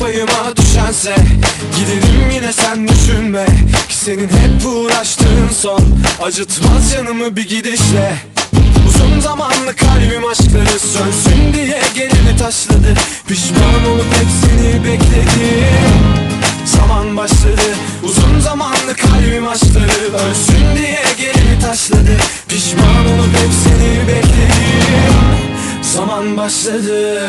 payıma düşense Giderim yine sen düşünme. Ki senin hep uğraştığın son Acıtmaz yanımı bir gidişle. Uzun zamanlı kalbim aşkları sönsün diye gelini taşladı. Pişman olup hep seni bekledim Zaman başladı Uzun zamanlı kalbim aşkları ölsün diye gelini taşladı. Pişman olup hep seni bekledim Zaman başladı.